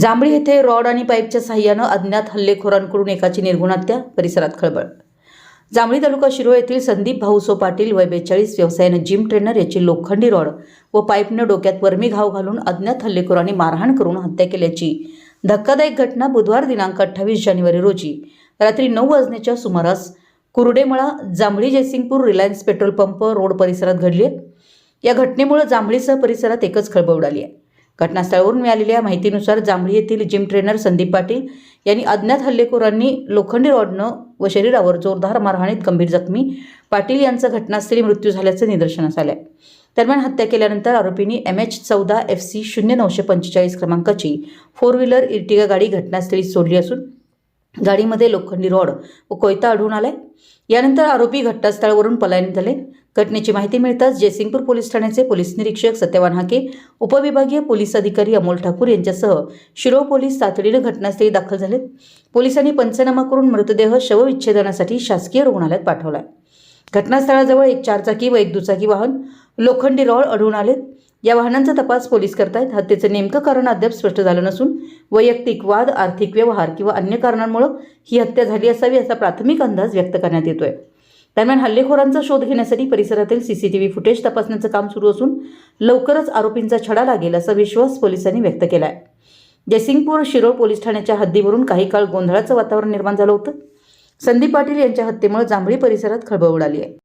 जांभळी येथे रॉड आणि पाईपच्या साह्यानं अज्ञात हल्लेखोरांकडून एकाची निर्गुण हत्या परिसरात खळबळ. जांभळी तालुका शिरोळ येथील संदीप भाऊसो पाटील वय बेचाळीस व्यवसायानं जिम ट्रेनर याची लोखंडी रॉड व पाईपनं डोक्यात वर्मी घाव घालून अज्ञात हल्लेखोरांनी मारहाण करून हत्या केल्याची धक्कादायक घटना बुधवार दिनांक अठ्ठावीस जानेवारी रोजी रात्री नऊ वाजण्याच्या सुमारास Kurdemala Jambhali Jaysingpur Reliance petrol pump road परिसरात घडली आहे. या घटनेमुळे जांभळीसह परिसरात एकच खळबळ उडाली आहे. घटनास्थळावरून मिळालेल्या माहितीनुसार जांभळी येथील जिम ट्रेनर संदीप पाटील यांनी अज्ञात हल्लेखोरांनी लोखंडी रॉडनं व शरीरावर जोरदार मारहाणीत गंभीर जखमी पाटील यांचा घटनास्थळी मृत्यू झाल्याचं निदर्शनास आलं दरम्यान हत्या केल्यानंतर आरोपींनी एम एच चौदा एफ सी शून्य नऊशे पंचेचाळीस क्रमांकाची फोर व्हीलर इर्टिगा गाडी घटनास्थळी सोडली असून गाडीमध्ये लोखंडी रॉड व कोयता आढळून आलाय. यानंतर आरोपी घटनास्थळावरून पलायन झाले. घटनेची माहिती मिळताच जयसिंगपूर पोलीस ठाण्याचे पोलीस निरीक्षक सत्यवान हाके उपविभागीय पोलीस अधिकारी अमोल ठाकूर यांच्यासह शिरो पोलीस तातडीनं घटनास्थळी दाखल झाले पोलिसांनी पंचनामा करून मृतदेह शवविच्छेदनासाठी शासकीय रुग्णालयात पाठवला घटनास्थळाजवळ एक चारचाकी व एक दुचाकी वाहन लोखंडी रॉड आढळून आले या वाहनांचा तपास पोलीस करतायत. हत्येचं नेमकं कारण अद्याप स्पष्ट झालं नसून वैयक्तिक वाद आर्थिक व्यवहार किंवा अन्य कारणांमुळे ही हत्या झाली असावी असा प्राथमिक अंदाज व्यक्त करण्यात येतोय. दरम्यान हल्लेखोरांचा शोध घेण्यासाठी परिसरातील सीसीटीव्ही फुटेज तपासण्याचं काम सुरू असून लवकरच आरोपींचा छडा लागेल असा विश्वास पोलिसांनी व्यक्त केला आहे जयसिंगपूर शिरोळ पोलीस ठाण्याच्या हद्दीवरून काही काळ गोंधळाचं वातावरण निर्माण झालं होतं. संदीप पाटील यांच्या हत्येमुळे जांभळी परिसरात खळबळ उडाली आहे.